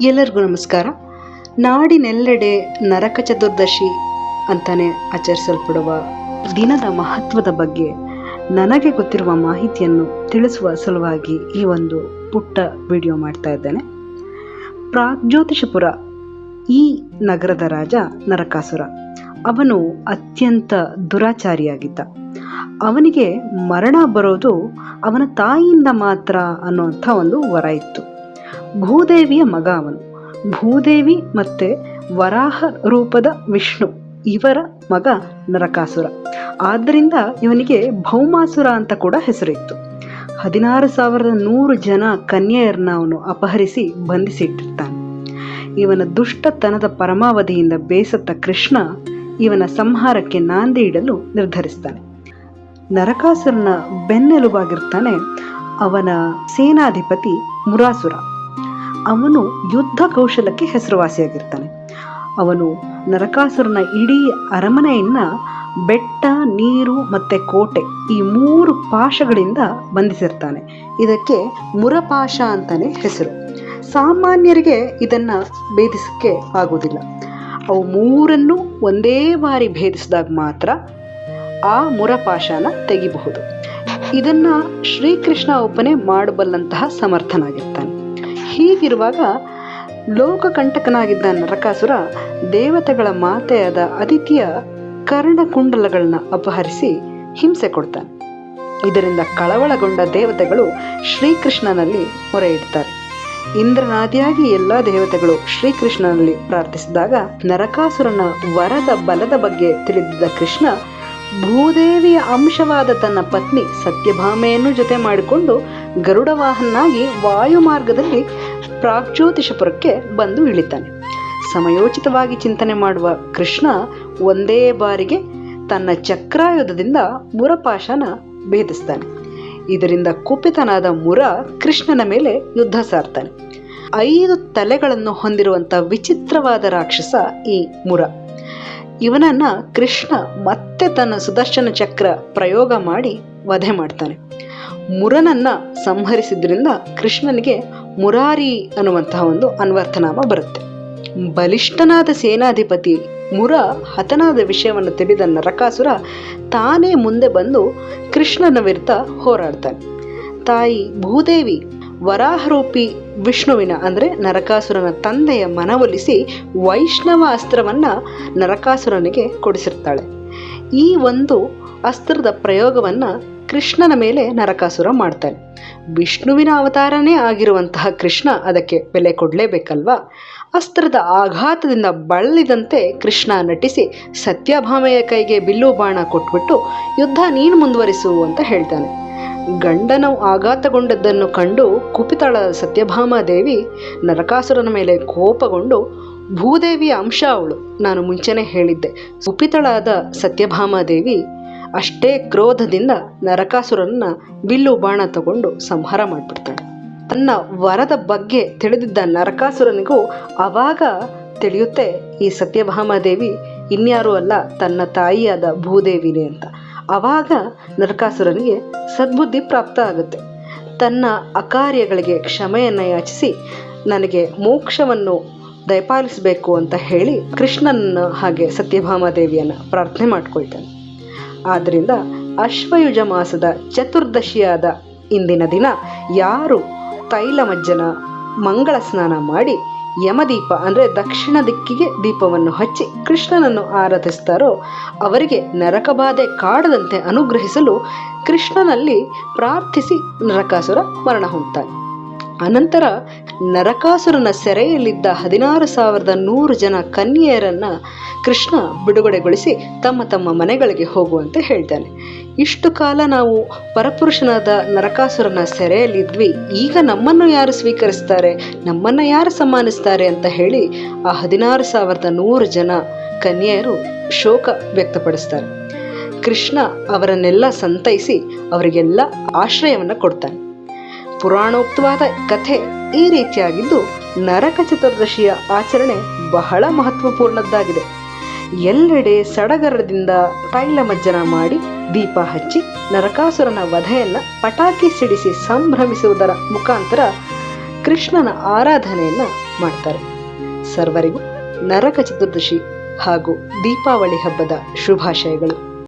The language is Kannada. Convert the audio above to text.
ಎಲ್ಲರಿಗೂ ನಮಸ್ಕಾರ. ನಾಡಿನೆಲ್ಲೆಡೆ ನರಕ ಚತುರ್ದಶಿ ಅಂತಾನೆ ಆಚರಿಸಲ್ಪಡುವ ದಿನದ ಮಹತ್ವದ ಬಗ್ಗೆ ನನಗೆ ಗೊತ್ತಿರುವ ಮಾಹಿತಿಯನ್ನು ತಿಳಿಸುವ ಸಲುವಾಗಿ ಈ ಒಂದು ಪುಟ್ಟ ವಿಡಿಯೋ ಮಾಡ್ತಾ ಇದ್ದೇನೆ. ಪ್ರಾಗ್ಜ್ಯೋತಿಷಪುರ ಈ ನಗರದ ರಾಜ ನರಕಾಸುರ. ಅವನು ಅತ್ಯಂತ ದುರಾಚಾರಿಯಾಗಿದ್ದ. ಅವನಿಗೆ ಮರಣ ಬರೋದು ಅವನ ತಾಯಿಯಿಂದ ಮಾತ್ರ ಅನ್ನುವಂಥ ಒಂದು ವರ ಇತ್ತು. ಭೂದೇವಿಯ ಮಗ ಅವನು. ಭೂದೇವಿ ಮತ್ತೆ ವರಾಹ ರೂಪದ ವಿಷ್ಣು, ಇವರ ಮಗ ನರಕಾಸುರ. ಆದ್ದರಿಂದ ಇವನಿಗೆ ಭೌಮಾಸುರ ಅಂತ ಕೂಡ ಹೆಸರಿತ್ತು. ಹದಿನಾರು ಸಾವಿರದ ನೂರು ಜನ ಕನ್ಯೆಯರನ್ನ ಅವನು ಅಪಹರಿಸಿ ಬಂಧಿಸಿಟ್ಟಿರ್ತಾನೆ. ಇವನ ದುಷ್ಟತನದ ಪರಮಾವಧಿಯಿಂದ ಬೇಸತ್ತ ಕೃಷ್ಣ ಇವನ ಸಂಹಾರಕ್ಕೆ ನಾಂದಿ ಇಡಲು ನಿರ್ಧರಿಸ್ತಾನೆ. ನರಕಾಸುರನ ಬೆನ್ನೆಲುಬಾಗಿರ್ತಾನೆ ಅವನ ಸೇನಾಧಿಪತಿ ಮುರಾಸುರ. ಅವನು ಯುದ್ಧ ಕೌಶಲಕ್ಕೆ ಹೆಸರುವಾಸಿಯಾಗಿರ್ತಾನೆ. ಅವನು ನರಕಾಸುರನ ಇಡೀ ಅರಮನೆಯನ್ನ ಬೆಟ್ಟ, ನೀರು ಮತ್ತೆ ಕೋಟೆ ಈ ಮೂರು ಪಾಶಗಳಿಂದ ಬಂಧಿಸಿರ್ತಾನೆ. ಇದಕ್ಕೆ ಮುರಪಾಶ ಅಂತಾನೆ ಹೆಸರು. ಸಾಮಾನ್ಯರಿಗೆ ಇದನ್ನ ಭೇದಿಸಕ್ಕೆ ಆಗೋದಿಲ್ಲ ಅವು ಮೂರನ್ನು ಒಂದೇ ಬಾರಿ ಭೇದಿಸಿದಾಗ ಮಾತ್ರ ಆ ಮುರಪಾಶನ ತೆಗಿಬಹುದು. ಇದನ್ನ ಶ್ರೀಕೃಷ್ಣ ಒಬ್ಬನೇ ಮಾಡಬಲ್ಲಂತಹ ಸಮರ್ಥನಾಗಿರ್ತಾನೆ. ಹೀಗಿರುವಾಗ ಲೋಕಕಂಟಕನಾಗಿದ್ದ ನರಕಾಸುರ ದೇವತೆಗಳ ಮಾತೆಯಾದ ಅದಿತಿಯ ಕರ್ಣಕುಂಡಲಗಳನ್ನ ಅಪಹರಿಸಿ ಹಿಂಸೆ ಕೊಡ್ತಾನೆ. ಇದರಿಂದ ಕಳವಳಗೊಂಡ ದೇವತೆಗಳು ಶ್ರೀಕೃಷ್ಣನಲ್ಲಿ ಮೊರೆ ಇಡ್ತಾರೆ. ಇಂದ್ರನಾದಿಯಾಗಿ ಎಲ್ಲ ದೇವತೆಗಳು ಶ್ರೀಕೃಷ್ಣನಲ್ಲಿ ಪ್ರಾರ್ಥಿಸಿದಾಗ ನರಕಾಸುರನ ವರದ ಬಲದ ಬಗ್ಗೆ ತಿಳಿದಿದ್ದ ಕೃಷ್ಣ ಭೂದೇವಿಯ ಅಂಶವಾದ ತನ್ನ ಪತ್ನಿ ಸತ್ಯಭಾಮೆಯನ್ನು ಜೊತೆ ಮಾಡಿಕೊಂಡು ಗರುಡ ವಾಹನಾಗಿ ವಾಯು ಮಾರ್ಗದಲ್ಲಿ ಪ್ರಾಗ್ಜ್ಯೋತಿಷಪುರಕ್ಕೆ ಬಂದು ಇಳಿತಾನೆ. ಸಮಯೋಚಿತವಾಗಿ ಚಿಂತನೆ ಮಾಡುವ ಕೃಷ್ಣ ಒಂದೇ ಬಾರಿಗೆ ತನ್ನ ಚಕ್ರಾಯುಧದಿಂದ ಮುರಪಾಶನ ಭೇದಿಸ್ತಾನೆ. ಇದರಿಂದ ಕುಪಿತನಾದ ಮುರ ಕೃಷ್ಣನ ಮೇಲೆ ಯುದ್ಧ ಸಾರ್ತಾನೆ. ಐದು ತಲೆಗಳನ್ನು ಹೊಂದಿರುವಂಥ ವಿಚಿತ್ರವಾದ ರಾಕ್ಷಸ ಈ ಮುರ. ಇವನನ್ನು ಕೃಷ್ಣ ಮತ್ತೆ ತನ್ನ ಸುದರ್ಶನ ಚಕ್ರ ಪ್ರಯೋಗ ಮಾಡಿ ವಧೆ ಮಾಡ್ತಾನೆ. ಮುರನನ್ನ ಸಂಹರಿಸಿದ್ರಿಂದ ಕೃಷ್ಣನಿಗೆ ಮುರಾರಿ ಅನ್ನುವಂತಹ ಒಂದು ಅನ್ವರ್ಥನಾಮ ಬರುತ್ತೆ. ಬಲಿಷ್ಠನಾದ ಸೇನಾಧಿಪತಿ ಮುರ ಹತನಾದ ವಿಷಯವನ್ನು ತಿಳಿದ ನರಕಾಸುರ ತಾನೇ ಮುಂದೆ ಬಂದು ಕೃಷ್ಣನ ವಿರುದ್ಧ ಹೋರಾಡ್ತಾನೆ. ತಾಯಿ ಭೂದೇವಿ ವರಾಹರೂಪಿ ವಿಷ್ಣುವಿನ ಅಂದರೆ ನರಕಾಸುರನ ತಂದೆಯ ಮನವೊಲಿಸಿ ವೈಷ್ಣವ ಅಸ್ತ್ರವನ್ನು ನರಕಾಸುರನಿಗೆ ಕೊಡಿಸಿರ್ತಾಳೆ. ಈ ಒಂದು ಅಸ್ತ್ರದ ಪ್ರಯೋಗವನ್ನ ಕೃಷ್ಣನ ಮೇಲೆ ನರಕಾಸುರ ಮಾಡ್ತಾನೆ. ವಿಷ್ಣುವಿನ ಅವತಾರನೇ ಆಗಿರುವಂತಹ ಕೃಷ್ಣ ಅದಕ್ಕೆ ಬೆಲೆ ಕೊಡಲೇಬೇಕಲ್ವಾ? ಅಸ್ತ್ರದ ಆಘಾತದಿಂದ ಬಳಲಿದಂತೆ ಕೃಷ್ಣ ನಟಿಸಿ ಸತ್ಯಭಾಮೆಯ ಕೈಗೆ ಬಿಲ್ಲು ಬಾಣ ಕೊಟ್ಬಿಟ್ಟು ಯುದ್ಧ ನೀನು ಮುಂದುವರಿಸು ಅಂತ ಹೇಳ್ತಾನೆ. ಗಂಡನು ಆಘಾತಗೊಂಡದ್ದನ್ನು ಕಂಡು ಕುಪಿತಳ ಸತ್ಯಭಾಮ ದೇವಿ ನರಕಾಸುರನ ಮೇಲೆ ಕೋಪಗೊಂಡು, ಭೂದೇವಿಯ ಅಂಶ ಅವಳು, ನಾನು ಮುಂಚೆನೇ ಹೇಳಿದ್ದೆ. ಕುಪಿತಳಾದ ಸತ್ಯಭಾಮಾದೇವಿ ಅಷ್ಟೇ ಕ್ರೋಧದಿಂದ ನರಕಾಸುರನ್ನ ಬಿಲ್ಲು ಬಾಣ ತಗೊಂಡು ಸಂಹಾರ ಮಾಡಿಬಿಡ್ತಾಳೆ. ತನ್ನ ವರದ ಬಗ್ಗೆ ತಿಳಿದಿದ್ದ ನರಕಾಸುರನಿಗೂ ಆವಾಗ ತಿಳಿಯುತ್ತೆ, ಈ ಸತ್ಯಭಾಮಾದೇವಿ ಇನ್ಯಾರೂ ಅಲ್ಲ, ತನ್ನ ತಾಯಿಯಾದ ಭೂದೇವಿನೇ ಅಂತ. ಆವಾಗ ನರಕಾಸುರನಿಗೆ ಸದ್ಬುದ್ಧಿ ಪ್ರಾಪ್ತ ಆಗುತ್ತೆ. ತನ್ನ ಅಕಾರ್ಯಗಳಿಗೆ ಕ್ಷಮೆಯನ್ನು ಯಾಚಿಸಿ, ನನಗೆ ಮೋಕ್ಷವನ್ನು ದಯಪಾಲಿಸಬೇಕು ಅಂತ ಹೇಳಿ ಕೃಷ್ಣನ ಹಾಗೆ ಸತ್ಯಭಾಮಾದೇವಿಯನ್ನು ಪ್ರಾರ್ಥನೆ ಮಾಡ್ಕೊಳ್ತಾನೆ. ಆದ್ದರಿಂದ ಅಶ್ವಯುಜ ಮಾಸದ ಚತುರ್ದಶಿಯಾದ ಇಂದಿನ ದಿನ ಯಾರು ತೈಲಮಜ್ಜನ ಮಂಗಳ ಸ್ನಾನ ಮಾಡಿ ಯಮದೀಪ ಅಂದರೆ ದಕ್ಷಿಣ ದಿಕ್ಕಿಗೆ ದೀಪವನ್ನು ಹಚ್ಚಿ ಕೃಷ್ಣನನ್ನು ಆರಾಧಿಸ್ತಾರೋ ಅವರಿಗೆ ನರಕಬಾಧೆ ಕಾಡದಂತೆ ಅನುಗ್ರಹಿಸಲು ಕೃಷ್ಣನಲ್ಲಿ ಪ್ರಾರ್ಥಿಸಿ ನರಕಾಸುರ ಮರಣ ಹೊಂದ್ತಾನೆ. ಅನಂತರ ನರಕಾಸುರನ ಸೆರೆಯಲ್ಲಿದ್ದ ಹದಿನಾರು ಸಾವಿರದ ನೂರು ಜನ ಕನ್ಯೆಯರನ್ನ ಕೃಷ್ಣ ಬಿಡುಗಡೆಗೊಳಿಸಿ ತಮ್ಮ ತಮ್ಮ ಮನೆಗಳಿಗೆ ಹೋಗುವಂತೆ ಹೇಳ್ತಾನೆ. ಇಷ್ಟು ಕಾಲ ನಾವು ಪರಪುರುಷನಾದ ನರಕಾಸುರನ ಸೆರೆಯಲ್ಲಿದ್ವಿ. ಈಗ ನಮ್ಮನ್ನು ಯಾರು ಸ್ವೀಕರಿಸ್ತಾರೆ? ನಮ್ಮನ್ನ ಯಾರು ಸಮ್ಮಾನಿಸ್ತಾರೆ ಅಂತ ಹೇಳಿ ಆ ಹದಿನಾರು ಸಾವಿರದ ನೂರು ಜನ ಕನ್ಯೆಯರು ಶೋಕ ವ್ಯಕ್ತಪಡಿಸ್ತಾರೆ. ಕೃಷ್ಣ ಅವರನ್ನೆಲ್ಲ ಸಂತೈಸಿ ಅವರಿಗೆಲ್ಲ ಆಶ್ರಯವನ್ನು ಕೊಡ್ತಾನೆ. ಪುರಾಣೋಕ್ತವಾದ ಕಥೆ ಈ ರೀತಿಯಾಗಿದ್ದು ನರಕ ಚತುರ್ದಶಿಯ ಆಚರಣೆ ಬಹಳ ಮಹತ್ವಪೂರ್ಣದ್ದಾಗಿದೆ. ಎಲ್ಲೆಡೆ ಸಡಗರದಿಂದ ತೈಲಮಜ್ಜನ ಮಾಡಿ ದೀಪ ಹಚ್ಚಿ ನರಕಾಸುರನ ವಧೆಯನ್ನ ಪಟಾಕಿ ಸಿಡಿಸಿ ಸಂಭ್ರಮಿಸುವುದರ ಮುಖಾಂತರ ಕೃಷ್ಣನ ಆರಾಧನೆಯನ್ನ ಮಾಡ್ತಾರೆ. ಸರ್ವರಿಗೂ ನರಕ ಚತುರ್ದಶಿ ಹಾಗೂ ದೀಪಾವಳಿ ಹಬ್ಬದ ಶುಭಾಶಯಗಳು.